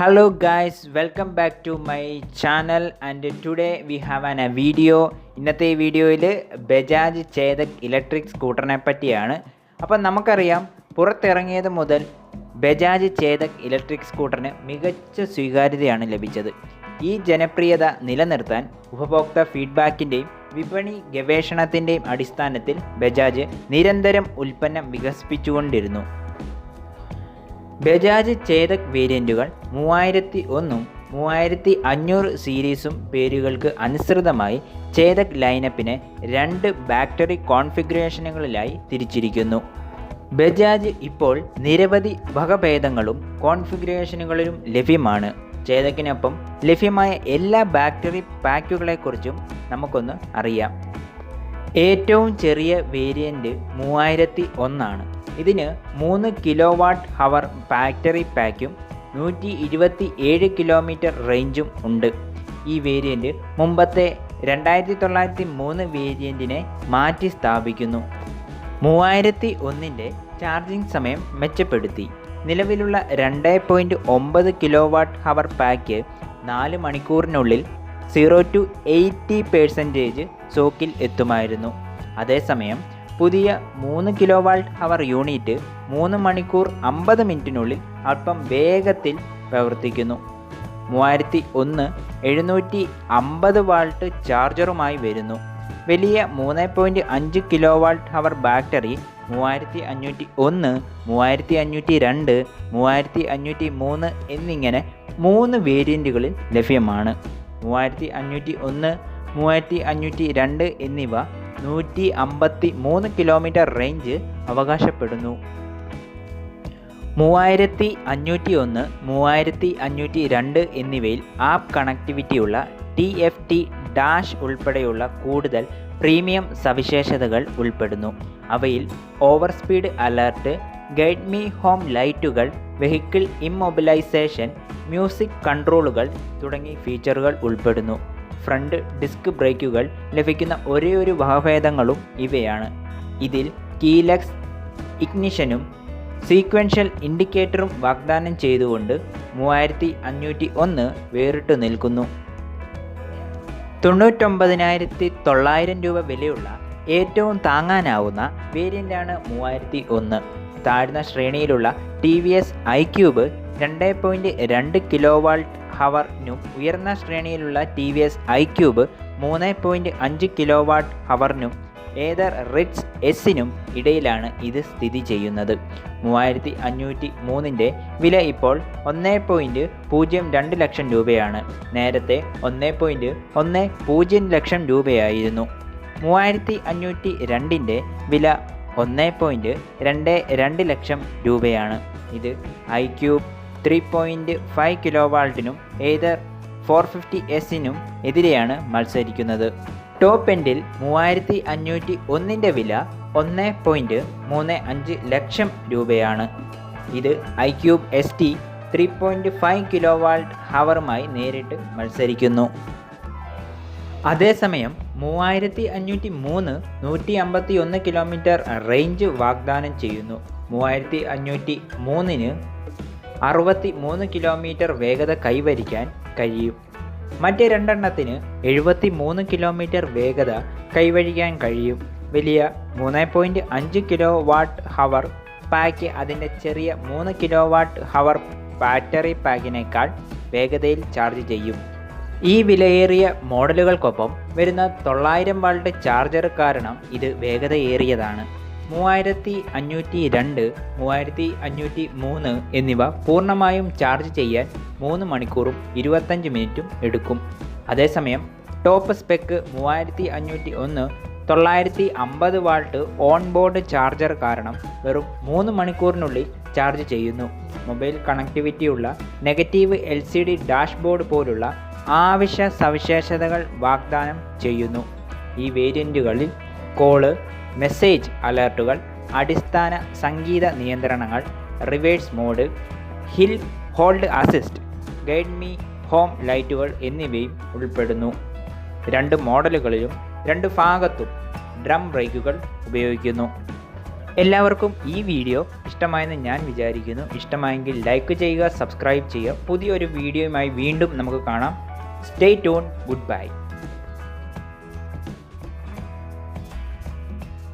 Hello guys, welcome back to my channel. And today we have an a video. ഇന്നത്തെ വീഡിയോയിൽ Bajaj Chetak electric സ്കൂട്ടറിനെ പറ്റിയാണ്. അപ്പം നമുക്കറിയാം പുറത്തിറങ്ങിയത് മുതൽ ബജാജ് ചേതക് ഇലക്ട്രിക് സ്കൂട്ടറിന് മികച്ച സ്വീകാര്യതയാണ് ലഭിച്ചത്. ഈ ജനപ്രിയത നിലനിർത്താൻ ഉപഭോക്തൃ ഫീഡ്ബാക്കിന്റെയും വിപണി ഗവേഷണത്തിന്റെയും അടിസ്ഥാനത്തിൽ ബജാജ് നിരന്തരം ഉൽപ്പന്നം വികസിപ്പിച്ചുകൊണ്ടിരുന്നു. ബജാജ് ചേതക് വേരിയന്റുകൾ മൂവായിരത്തി ഒന്നും മൂവായിരത്തി അഞ്ഞൂറ് സീരീസും പേരുകൾക്ക് അനുസൃതമായി ചേതക് ലൈനപ്പിനെ രണ്ട് ബാറ്ററി കോൺഫിഗറേഷനുകളിലായി തിരിച്ചിരിക്കുന്നു. ബജാജ് ഇപ്പോൾ നിരവധി വകഭേദങ്ങളും കോൺഫിഗറേഷനുകളിലും ലഭ്യമാണ്. ചേതക്കിനൊപ്പം ലഭ്യമായ എല്ലാ ബാറ്ററി പാക്കുകളെക്കുറിച്ചും നമുക്കൊന്ന് അറിയാം. ഏറ്റവും ചെറിയ വേരിയന്റ് മൂവായിരത്തി ഒന്നാണ്. ഇതിന് മൂന്ന് കിലോ വാട്ട് ഹവർ ബാറ്ററി പാക്കും നൂറ്റി ഇരുപത്തി ഏഴ് കിലോമീറ്റർ റേഞ്ചും ഉണ്ട്. ഈ വേരിയന്റ് മുമ്പത്തെ രണ്ടായിരത്തി തൊള്ളായിരത്തി മൂന്ന് വേരിയന്റിനെ മാറ്റി സ്ഥാപിക്കുന്നു. മൂവായിരത്തി ഒന്നിന്റെ ചാർജിംഗ് സമയം മെച്ചപ്പെടുത്തി. നിലവിലുള്ള രണ്ട് പോയിന്റ് ഒമ്പത് കിലോ വാട്ട് ഹവർ പാക്ക് നാല് മണിക്കൂറിനുള്ളിൽ സീറോ ടു എയ്റ്റി പേഴ്സന്റേജ് സോക്കിൽ എത്തുമായിരുന്നു. അതേസമയം പുതിയ മൂന്ന് കിലോ വാൾട്ട് അവർ യൂണിറ്റ് മൂന്ന് മണിക്കൂർ അമ്പത് മിനിറ്റിനുള്ളിൽ അല്പം വേഗത്തിൽ പ്രവർത്തിക്കുന്നു. മൂവായിരത്തി ഒന്ന് എഴുന്നൂറ്റി അമ്പത് വാൾട്ട് ചാർജറുമായി വരുന്നു. വലിയ മൂന്ന് പോയിന്റ് അഞ്ച് കിലോ വാൾട്ട് ഹവർ ബാറ്ററി മൂവായിരത്തി അഞ്ഞൂറ്റി ഒന്ന് മൂവായിരത്തി അഞ്ഞൂറ്റി രണ്ട് മൂവായിരത്തി അഞ്ഞൂറ്റി മൂന്ന് എന്നിങ്ങനെ മൂന്ന് വേരിയന്റുകളിൽ ലഭ്യമാണ്. മൂവായിരത്തി അഞ്ഞൂറ്റി ഒന്ന് മൂവായിരത്തി അഞ്ഞൂറ്റി രണ്ട് എന്നിവ നൂറ്റി അമ്പത്തി മൂന്ന് കിലോമീറ്റർ റേഞ്ച് അവകാശപ്പെടുന്നു. മൂവായിരത്തി അഞ്ഞൂറ്റി ഒന്ന് മൂവായിരത്തി അഞ്ഞൂറ്റി രണ്ട് എന്നിവയിൽ ആപ്പ് കണക്ടിവിറ്റിയുള്ള ടി എഫ് ടി ഡാഷ് ഉൾപ്പെടെയുള്ള കൂടുതൽ പ്രീമിയം സവിശേഷതകൾ ഉൾപ്പെടുന്നു. അവയിൽ over speed alert guide me home ലൈറ്റുകൾ വെഹിക്കിൾ ഇമ്മൊബിലൈസേഷൻ മ്യൂസിക് കൺട്രോളുകൾ തുടങ്ങി ഫീച്ചറുകൾ ഉൾപ്പെടുന്നു. ഫ്രണ്ട് ഡിസ്ക് ബ്രേക്കുകൾ ലഭിക്കുന്ന ഒരേയൊരു ഒരു വകഭേദങ്ങളും ഇവയാണ്. ഇതിൽ കീലക്സ് ഇഗ്നിഷനും സീക്വൻഷ്യൽ ഇൻഡിക്കേറ്ററും വാഗ്ദാനം ചെയ്തുകൊണ്ട് മൂവായിരത്തി അഞ്ഞൂറ്റി ഒന്ന് വേറിട്ട് നിൽക്കുന്നു. തൊണ്ണൂറ്റൊമ്പതിനായിരത്തി തൊള്ളായിരം രൂപ വിലയുള്ള ഏറ്റവും താങ്ങാനാവുന്ന വേരിയന്റാണ് മൂവായിരത്തി ഒന്ന് താഴ്ന്ന ശ്രേണിയിലുള്ള T V S I cube രണ്ട് പോയിന്റ് രണ്ട് കിലോ വാൾട്ട് ഹവറിനും ഉയർന്ന ശ്രേണിയിലുള്ള T V S I cube മൂന്ന് പോയിന്റ് അഞ്ച് കിലോ വാട്ട് ഹവറിനും ഏതർ റിറ്റ്സ് എസിനും ഇടയിലാണ് ഇത് സ്ഥിതി ചെയ്യുന്നത്. മൂവായിരത്തി അഞ്ഞൂറ്റി മൂന്നിന്റെ വില ഇപ്പോൾ ഒന്ന് പോയിന്റ് പൂജ്യം രണ്ട് ലക്ഷം രൂപയാണ്. നേരത്തെ ഒന്ന് പോയിന്റ് ഒന്ന് പൂജ്യം ലക്ഷം രൂപയായിരുന്നു. മൂവായിരത്തി അഞ്ഞൂറ്റി രണ്ടിന്റെ വില ഒന്ന് പോയിന്റ് രണ്ട് രണ്ട് ലക്ഷം രൂപയാണ്. ഇത് iQube three point five kilo വാൾട്ടിനും Ather four fifty എസിനും എതിരെയാണ് മത്സരിക്കുന്നത്. ടോപ്പ് എൻഡിൽ മൂവായിരത്തി അഞ്ഞൂറ്റി ഒന്നിന്റെ വില ഒന്ന് പോയിന്റ് മൂന്ന് അഞ്ച് ലക്ഷം രൂപയാണ്. ഇത് iQube S T three point five kilowatt ഹവറുമായി നേരിട്ട് മത്സരിക്കുന്നു. അതേസമയം മൂവായിരത്തി അഞ്ഞൂറ്റി മൂന്ന് നൂറ്റി അമ്പത്തി ഒന്ന് കിലോമീറ്റർ റേഞ്ച് വാഗ്ദാനം ചെയ്യുന്നു. മൂവായിരത്തി അഞ്ഞൂറ്റി മൂന്നിന് അറുപത്തി മൂന്ന് കിലോമീറ്റർ വേഗത കൈവരിക്കാൻ കഴിയും. മറ്റ് രണ്ടെണ്ണത്തിന് എഴുപത്തി മൂന്ന് കിലോമീറ്റർ വേഗത കൈവരിക്കാൻ കഴിയും. വലിയ മൂന്ന് പോയിന്റ് അഞ്ച് കിലോ വാട്ട് ഹവർ പാക്ക് അതിന്റെ ചെറിയ മൂന്ന് കിലോ വാട്ട് ഹവർ ബാറ്ററി പാക്കിനേക്കാൾ വേഗതയിൽ ചാർജ് ചെയ്യും. ഈ വിലയേറിയ മോഡലുകൾക്കൊപ്പം വരുന്ന തൊള്ളായിരം വാൾട്ട് ചാർജർ കാരണം ഇത് വേഗതയേറിയതാണ്. മൂവായിരത്തി അഞ്ഞൂറ്റി രണ്ട് മൂവായിരത്തി അഞ്ഞൂറ്റി മൂന്ന് എന്നിവ പൂർണമായും ചാർജ് ചെയ്യാൻ മൂന്ന് മണിക്കൂറും ഇരുപത്തഞ്ച് മിനിറ്റും എടുക്കും. അതേസമയം ടോപ്പ് സ്പെക്ക് മൂവായിരത്തി അഞ്ഞൂറ്റി ഒന്ന് തൊള്ളായിരത്തി അമ്പത് വാൾട്ട് ഓൺ ബോർഡ് ചാർജർ കാരണം വെറും മൂന്ന് മണിക്കൂറിനുള്ളിൽ ചാർജ് ചെയ്യുന്നു. Mobile കണക്ടിവിറ്റിയുള്ള negative L C D dashboard പോലുള്ള ആവശ്യ സവിശേഷതകൾ വാഗ്ദാനം ചെയ്യുന്നു. ഈ വേരിയന്റുകളിൽ കോൾ മെസ്സേജ് അലേർട്ടുകൾ അടിസ്ഥാന സംഗീത നിയന്ത്രണങ്ങൾ reverse mode hill hold assist guide me home ലൈറ്റുകൾ എന്നിവയും ഉൾപ്പെടുന്നു. രണ്ട് മോഡലുകളിലും രണ്ട് ഭാഗത്തും ഡ്രം ബ്രേക്കുകൾ ഉപയോഗിക്കുന്നു. എല്ലാവർക്കും ഈ വീഡിയോ ഇഷ്ടമായെന്ന് ഞാൻ വിചാരിക്കുന്നു. ഇഷ്ടമായെങ്കിൽ ലൈക്ക് ചെയ്യുക സബ്സ്ക്രൈബ് ചെയ്യുക. പുതിയൊരു വീഡിയോയുമായി വീണ്ടും നമുക്ക് കാണാം. Stay tune good bye